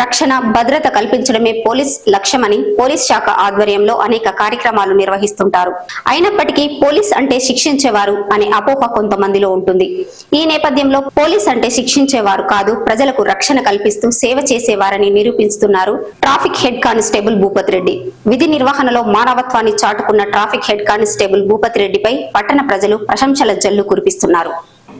రక్షణ భద్రత కల్పించడమే పోలీస్ లక్ష్యమని పోలీస్ శాఖ ఆధ్వర్యంలో అనేక కార్యక్రమాలు నిర్వహిస్తుంటారు. అయినప్పటికీ పోలీస్ అంటే శిక్షించేవారు అనే అపోహ కొంతమందిలో ఉంటుంది. ఈ నేపథ్యంలో పోలీస్ అంటే శిక్షించేవారు కాదు ప్రజలకు రక్షణ కల్పిస్తూ సేవ చేసేవారని నిరూపిస్తున్నారు traffic head constable Bhupathi Reddy. విధి నిర్వహణలో మానవత్వాన్ని చాటుకున్న ట్రాఫిక్ హెడ్ కానిస్టేబుల్ భూపతి రెడ్డిపై పట్టణ ప్రజలు ప్రశంసల జల్లు కురిపిస్తున్నారు.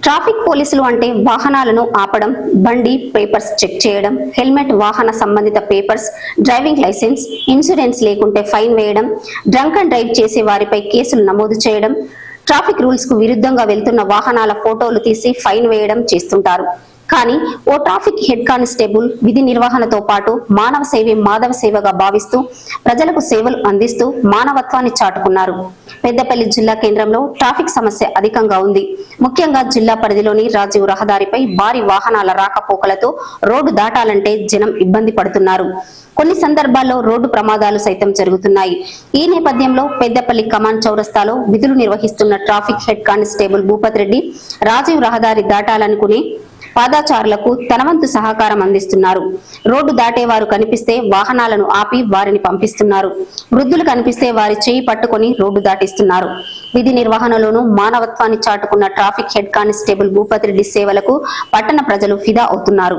ట్రాఫిక్ పోలీసులు అంటే వాహనాలను ఆపడం బండి పేపర్స్ చెక్ చేయడం హెల్మెట్ వాహన సంబంధిత పేపర్స్ డ్రైవింగ్ లైసెన్స్ ఇన్సూరెన్స్ లేకుంటే ఫైన్ వేయడం డ్రంక్ అండ్ డ్రైవ్ చేసే వారిపై కేసులు నమోదు చేయడం ట్రాఫిక్ రూల్స్కు విరుద్ధంగా వెళ్తున్న వాహనాల ఫోటోలు తీసి ఫైన్ వేయడం చేస్తుంటారు. కానీ ఓ ట్రాఫిక్ హెడ్ కానిస్టేబుల్ విధి నిర్వహణతో పాటు మానవ సేవే మాధవ సేవగా భావిస్తూ ప్రజలకు సేవలు అందిస్తూ మానవత్వాన్ని చాటుకున్నారు. పెద్దపల్లి జిల్లా కేంద్రంలో ట్రాఫిక్ సమస్య అధికంగా ఉంది. ముఖ్యంగా జిల్లా పరిధిలోని రాజీవ్ రహదారిపై భారీ వాహనాల రాకపోకలతో రోడ్డు దాటాలంటే జనం ఇబ్బంది పడుతున్నారు. కొన్ని సందర్భాల్లో రోడ్డు ప్రమాదాలు సైతం జరుగుతున్నాయి. ఈ నేపథ్యంలో పెద్దపల్లి కమాండ్ చౌరస్తాలో విధులు నిర్వహిస్తున్న traffic head constable Bhupath Reddy Rajiv రహదారి దాటాలనుకునే పాదాచారులకు తనవంతు సహకారం అందిస్తున్నారు. రోడ్డు దాటేవారు కనిపిస్తే వాహనాలను ఆపి వారిని పంపిస్తున్నారు. వృద్ధులు కనిపిస్తే వారి చేయి పట్టుకొని రోడ్డు దాటిస్తున్నారు. విధి నిర్వహణలోనూ మానవత్వాన్ని చాటుకున్న traffic head constable Bhupathi Reddy సేవలకు పట్టణ ప్రజలు ఫిదా అవుతున్నారు.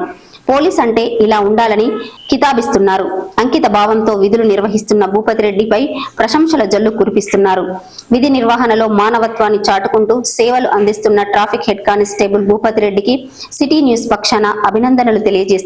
పోలీస్ అంటే ఇలా ఉండాలని కితాబిస్తున్నారు. అంకిత భావంతో విధులు నిర్వహిస్తున్న భూపతి రెడ్డిపై ప్రశంసల జల్లు కురిపిస్తున్నారు. విధి నిర్వహణలో మానవత్వాన్ని చాటుకుంటూ సేవలు అందిస్తున్న ట్రాఫిక్ హెడ్ కానిస్టేబుల్ భూపతి రెడ్డికి సిటీ న్యూస్ పక్షాన అభినందనలు తెలియజేస్తున్నారు.